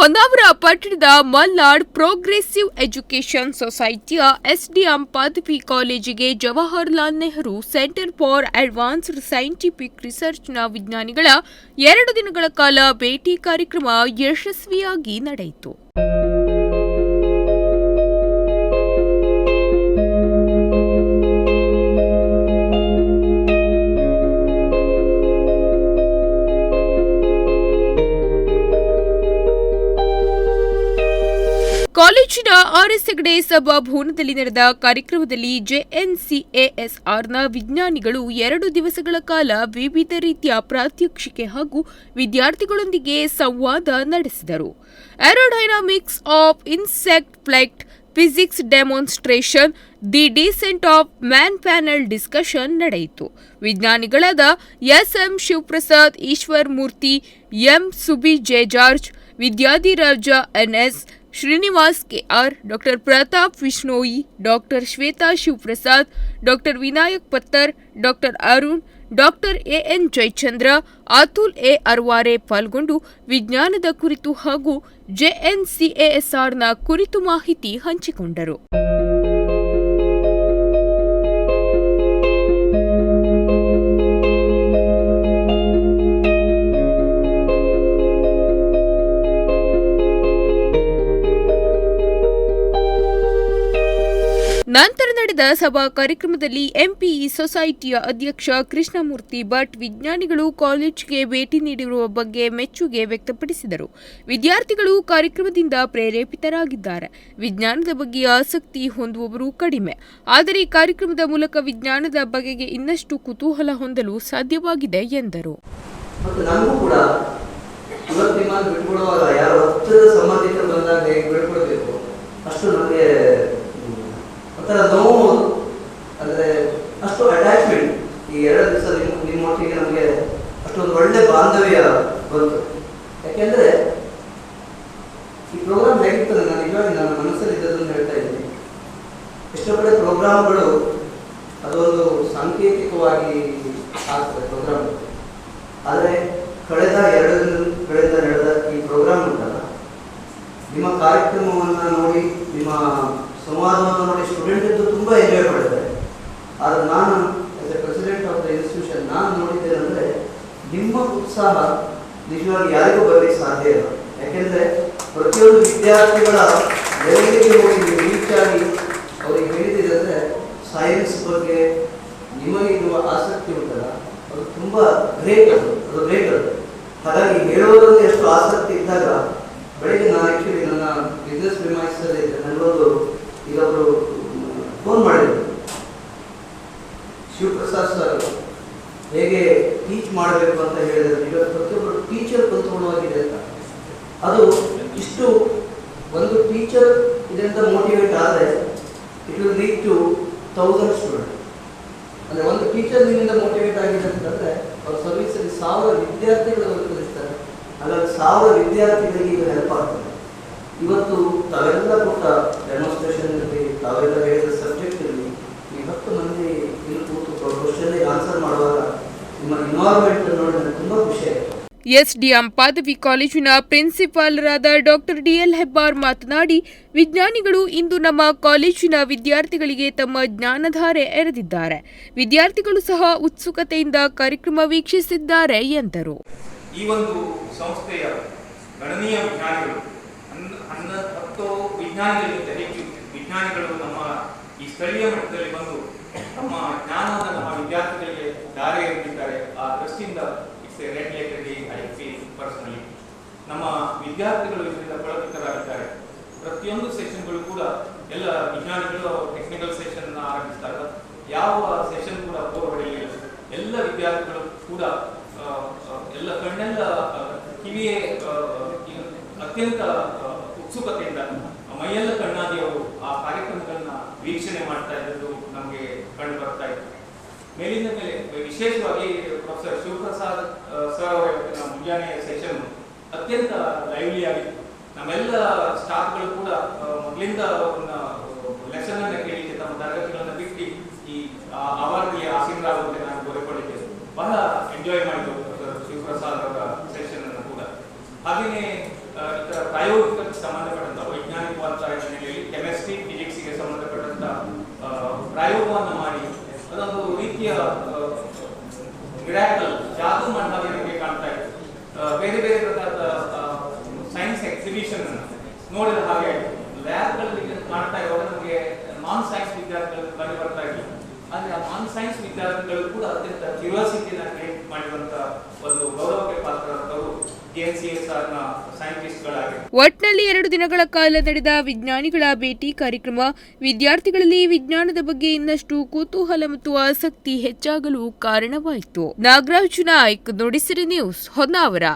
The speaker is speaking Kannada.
ಹೊನ್ನಾವರ ಪಟ್ಟಣದ ಮಲ್ನಾಡ್ ಪ್ರೋಗ್ರೆಸಿವ್ ಎಜುಕೇಷನ್ ಸೊಸೈಟಿಯ ಎಸ್ಡಿಎಂ ಪದವಿ ಕಾಲೇಜಿಗೆ Jawaharlal Nehru centre for advanced scientific ರಿಸರ್ಚ್ನ ವಿಜ್ಞಾನಿಗಳ ಎರಡು ದಿನಗಳ ಕಾಲ ಭೇಟಿ ಕಾರ್ಯಕ್ರಮ ಯಶಸ್ವಿಯಾಗಿ ನಡೆಯಿತು. ಕಾಲೇಜಿನ ಆರ್ಎಸ್ ಹೆಗಡೆ ಸಭಾಭವನದಲ್ಲಿ ನಡೆದ ಕಾರ್ಯಕ್ರಮದಲ್ಲಿ ಜೆಎನ್ಸಿಎಎಸ್ಆರ್ನ ವಿಜ್ಞಾನಿಗಳು ಎರಡು ದಿವಸಗಳ ಕಾಲ ವಿವಿಧ ರೀತಿಯ ಪ್ರಾತ್ಯಕ್ಷಿಕೆ ಹಾಗೂ ವಿದ್ಯಾರ್ಥಿಗಳೊಂದಿಗೆ ಸಂವಾದ ನಡೆಸಿದರು. Aerodynamics of insect flight physics demonstration the descent of man panel discussion ನಡೆಯಿತು. ವಿಜ್ಞಾನಿಗಳಾದ S M Shivaprasad, Eshwar Murthy, M Subi J George Vidyadhiraja NS Srinivas KR doctor Pratap Vishnoi, doctor Shweta Shivaprasad, doctor Vinayak Pattar, doctor Arun, doctor AN Jayachandra, Atul A. Arvare ಪಾಲ್ಗೊಂಡು ವಿಜ್ಞಾನದ ಕುರಿತು ಹಾಗೂ ಜೆಎನ್ಸಿಎಎಸ್ಆರ್ನ ಕುರಿತು ಮಾಹಿತಿ ಹಂಚಿಕೊಂಡರು. ನಡೆದ ಸಭಾ ಕಾರ್ಯಕ್ರಮದಲ್ಲಿ ಎಂಪಿಇ ಸೊಸೈಟಿಯ ಅಧ್ಯಕ್ಷ ಕೃಷ್ಣಮೂರ್ತಿ ಭಟ್ ವಿಜ್ಞಾನಿಗಳು ಕಾಲೇಜಿಗೆ ಭೇಟಿ ನೀಡಿರುವ ಬಗ್ಗೆ ಮೆಚ್ಚುಗೆ ವ್ಯಕ್ತಪಡಿಸಿದರು. ವಿದ್ಯಾರ್ಥಿಗಳು ಕಾರ್ಯಕ್ರಮದಿಂದ ಪ್ರೇರೇಪಿತರಾಗಿದ್ದಾರೆ. ವಿಜ್ಞಾನದ ಬಗ್ಗೆ ಆಸಕ್ತಿ ಹೊಂದುವವರು ಕಡಿಮೆ. ಆದರೆ ಕಾರ್ಯಕ್ರಮದ ಮೂಲಕ ವಿಜ್ಞಾನದ ಬಗೆಗೆ ಇನ್ನಷ್ಟು ಕುತೂಹಲ ಹೊಂದಲು ಸಾಧ್ಯವಾಗಿದೆ ಎಂದರು. ಎರಡು ದಿವಸ ನಿಮ್ಮ ನಿಮ್ಮೊಟ್ಟಿಗೆ ನಮಗೆ ಅಷ್ಟೊಂದು ಒಳ್ಳೆ ಬಾಂಧವ್ಯ ಬಂತು. ಯಾಕೆಂದ್ರೆ ಈ ಪ್ರೋಗ್ರಾಮ್ ಹೇಗಿರ್ತದೆ ನಾನು ನಿಜವಾಗಿ ನನ್ನ ಮನಸ್ಸಲ್ಲಿ ಇದ್ದದನ್ನು ಹೇಳ್ತಾ ಇದ್ದೀನಿ. ಎಷ್ಟೋ ಕಡೆ ಪ್ರೋಗ್ರಾಮ್ಗಳು ಅದೊಂದು ಸಾಂಕೇತಿಕವಾಗಿ ಆಗ್ತದೆ ಪ್ರೋಗ್ರಾಮ್ ಆದರೆ ಕಳೆದ ಎರಡು ಕಳೆದ ನಡೆದ ಈ ಪ್ರೋಗ್ರಾಮ್ ಉಂಟಲ್ಲ, ನಿಮ್ಮ ಕಾರ್ಯಕ್ರಮವನ್ನು ನೋಡಿ, ನಿಮ್ಮ ಸಂವಾದವನ್ನು ನೋಡಿ ಸ್ಟೂಡೆಂಟದ್ದು ತುಂಬ ಎಂಜಾಯ್ ಮಾಡಿದ್ದಾರೆ. ಆದರೆ ನಾನು as a president of the institution ನಾನು ನೋಡಿದ್ದೇನೆಂದರೆ ನಿಮ್ಮ ಉತ್ಸಾಹ ನಿಜವಾಗಿ ಯಾರಿಗೂ ಬರಲಿಕ್ಕೆ ಸಾಧ್ಯ ಇಲ್ಲ. ಯಾಕೆಂದ್ರೆ ಪ್ರತಿಯೊಂದು ವಿದ್ಯಾರ್ಥಿಗಳ ಲೆವೆಲ್ಗೆ ಹೋಗಿ ನೀವು ರೀಚ್ ಆಗಿ ಅವರಿಗೆ ಹೇಳಿದಿರಂದ್ರೆ ಸೈನ್ಸ್ ಬಗ್ಗೆ ನಿಮಗೆ ಇರುವ ಆಸಕ್ತಿ ಉಂಟಲ್ಲ, ಅದು ತುಂಬ ಗ್ರೇಟ್ ಅದು ಅದು ಗ್ರೇಟ್ ಅದು. ಹಾಗಾಗಿ ಹೇಳೋದ್ರಲ್ಲಿ ಎಷ್ಟು ಆಸಕ್ತಿ ಇದ್ದಾಗ ಬೆಳಿಗ್ಗೆ ನಾನು ಆ್ಯಕ್ಚುಲಿ ನನ್ನ ಬಿಸ್ನೆಸ್ ವಿಮಾಯಿಸಲ್ಲಿ ನನಗೊಂದು ಈಗ ಅವರು ಫೋನ್ ಮಾಡಿದ್ರು. ಶಿವಪ್ರಸಾದ್ ಸರ್ ಹೇಗೆ ಟೀಚ್ ಮಾಡಬೇಕು ಅಂತ ಹೇಳಿದ್ರೆ. ಈಗ ಪ್ರತಿಯೊಬ್ಬರು ಟೀಚರ್ ಕಲ್ತ್ಕೊಳ್ಳುವಾಗಿದೆ ಅಂತ. ಅದು ಇಷ್ಟು ಒಂದು ಟೀಚರ್ ಇದರಿಂದ ಮೋಟಿವೇಟ್ ಆದರೆ it will lead to thousand student ಅಂದರೆ ಒಂದು ಟೀಚರ್ ನಿಮ್ಮಿಂದ ಮೋಟಿವೇಟ್ ಆಗಿದೆ ಅಂತಂದರೆ ಅವ್ರ ಸರ್ವಿಸಲ್ಲಿ ಸಾವಿರ ವಿದ್ಯಾರ್ಥಿಗಳು ಅವರು ಕಲಿಸ್ತಾರೆ. ಹಾಗಾಗಿ ಸಾವಿರ ವಿದ್ಯಾರ್ಥಿಗಳಿಗೆ ಈಗ ಹೆಲ್ಪ್ ಆಗ್ತದೆ. ಇವತ್ತು ತಾವೆಲ್ಲ ಕೊಟ್ಟ ಡೆಮಾನ್ಸ್ಟ್ರೇಷನ್ ತಾವೆಲ್ಲ ಎಸ್ಡಿಎಂ ಪದವಿ ಕಾಲೇಜಿನ ಪ್ರಿನ್ಸಿಪಾಲರಾದ ಡಾಕ್ಟರ್ ಡಿಎಲ್ ಹೆಬ್ಬಾರ್ ಮಾತನಾಡಿ, ವಿಜ್ಞಾನಿಗಳು ಇಂದು ನಮ್ಮ ಕಾಲೇಜಿನ ವಿದ್ಯಾರ್ಥಿಗಳಿಗೆ ತಮ್ಮ ಜ್ಞಾನಧಾರೆ ಎರೆದಿದ್ದಾರೆ. ವಿದ್ಯಾರ್ಥಿಗಳು ಸಹ ಉತ್ಸುಕತೆಯಿಂದ ಕಾರ್ಯಕ್ರಮ ವೀಕ್ಷಿಸಿದ್ದಾರೆ ಎಂದರು. ಈ ಒಂದು ಸಂಸ್ಥೆಯ ಗಣನೀಯ ವಿಜ್ಞಾನಿಗಳು ನಮ್ಮ ಈ ಸ್ಥಳೀಯ ಮಟ್ಟದಲ್ಲಿ ಬಂದು ತಮ್ಮ ಜ್ಞಾನದ ನಮ್ಮ ವಿದ್ಯಾರ್ಥಿಗಳಿಗೆ ದಾರಿ ಎರೆದಿದ್ದಾರೆ ಆ ದೃಷ್ಟಿಯಿಂದ it's a red letter I feel personally ನಮ್ಮ ವಿದ್ಯಾರ್ಥಿಗಳು ಇದರಿಂದ ಬಳಕಿತರಾಗಿದ್ದಾರೆ ಪ್ರತಿಯೊಂದು ಸೆಷನ್ಗಳು ಕೂಡ ಎಲ್ಲ ವಿಜ್ಞಾನಿಗಳು ಟೆಕ್ನಿಕಲ್ ಸೆಷನ್ ಆರಂಭಿಸಿದಾಗ ಯಾವ ಸೆಷನ್ ಕೂಡ ಬೋರ್ ಹೊಡೆಯಲಿಲ್ಲ ಎಲ್ಲ ವಿದ್ಯಾರ್ಥಿಗಳು ಕೂಡ ಎಲ್ಲ ಕಣ್ಣೆಲ್ಲ ಕಿವಿಯೇ ಅತ್ಯಂತ ಉತ್ಸುಕತೆಯಿಂದ ಮೈಯೆಲ್ಲ ಕಣ್ಣಾಗಿ ಅವರು ಆ ಕಾರ್ಯಕ್ರಮಗಳನ್ನ ವೀಕ್ಷಣೆ ಮಾಡ್ತಾ ಇದ್ದದ್ದು ನಮಗೆ ಕಂಡು ಬರ್ತಾ ಇತ್ತು. ಮೇಲಿಂದ ಮೇಲೆ, ವಿಶೇಷವಾಗಿ ಪ್ರೊಫೆಸರ್ ಶಿವಪ್ರಸಾದ್ ಸರ್ ಅವರ ಇವತ್ತಿನ ಮುಂಜಾನೆ ಸೆಷನ್ ಅತ್ಯಂತ ಲೈವ್ಲಿ ಆಗಿತ್ತು. ನಮ್ಮೆಲ್ಲ ಸ್ಟಾಫ್ಗಳು ಕೂಡ ಮೊದಲಿಂದ ಲೆಸನ್ ಅನ್ನ ಕೇಳಿಕ್ಕೆ ತಮ್ಮ ತರಗತಿಗಳನ್ನ ಬಿಟ್ಟು ಈ ಆವರಣದಲ್ಲಿ ಆಸೀನರಾಗುವಂತೆ ನಾನು ಕೋರಿಕೊಂಡಿದ್ದೇನೆ. ಬಹಳ ಎಂಜಾಯ್ ಪ್ರೊಫೆಸರ್ ಶಿವಪ್ರಸಾದ್ ಅವರ ಸೆಷನ್ ಅನ್ನು ಕೂಡ. ಹಾಗೆಯೇ ಇತರ ಪ್ರಾಯೋಗಿಕ ಸಂಬಂಧಪಟ್ಟಂತ ವೈಜ್ಞಾನಿಕವಾದ ಹಿನ್ನೆಲೆಯಲ್ಲಿ ಕೆಮಿಸ್ಟ್ರಿ ಫಿಸಿಕ್ಸ್ಗೆ ಸಂಬಂಧಪಟ್ಟಂತ ಸಂಬಂಧಪಟ್ಟಂತಹ ಪ್ರಾಯೋಗವನ್ನು ಮಾಡಿ, ಅದೊಂದು ರೀತಿಯ ಜಾದೂ ಮಾಡಿದಾಗ ನಮಗೆ ಕಾಣ್ತಾ ಇತ್ತು ಬೇರೆ ಬೇರೆ ಪ್ರಕಾರದ ಎಕ್ಸಿಬಿಷನ್ ನೋಡಿದ ಹಾಗೆ ಲ್ಯಾಬ್ಗಳಲ್ಲಿ ಮಾಡ್ತಾ ಇರುವಾಗ ನಮಗೆ ನಾನ್ ಸೈನ್ಸ್ ವಿದ್ಯಾರ್ಥಿಗಳು ಕಂಡು ಬರ್ತಾ ಇಲ್ಲ ಆದ್ರೆ ಆ ನಾನ್ ಸೈನ್ಸ್ ವಿದ್ಯಾರ್ಥಿಗಳು ಕೂಡ ಅತ್ಯಂತ ಕ್ಯೂರಿಯಾಸಿಟಿನ ಕ್ರಿಯೇಟ್ ಮಾಡಿರುವಂತ ಒಂದು ಗೌರವಕ್ಕೆ ಸೈಂಟಿಸ್ಟ್ಗಳಾಗಿದ್ದಾರೆ ಒಟ್ನಲ್ಲಿ ಎರಡು ದಿನಗಳ ಕಾಲ ನಡೆದ ವಿಜ್ಞಾನಿಗಳ ಭೇಟಿ ಕಾರ್ಯಕ್ರಮ, ವಿದ್ಯಾರ್ಥಿಗಳಲ್ಲಿ ವಿಜ್ಞಾನದ ಬಗ್ಗೆ ಇನ್ನಷ್ಟು ಕುತೂಹಲ ಮತ್ತು ಆಸಕ್ತಿ ಹೆಚ್ಚಾಗಲು ಕಾರಣವಾಯಿತು. ನಾಗರಾಜ್ ನಾಯ್ಕ್, ನುಡಿಸಿರಿ ನ್ಯೂಸ್, ಹೊನ್ನಾವರ.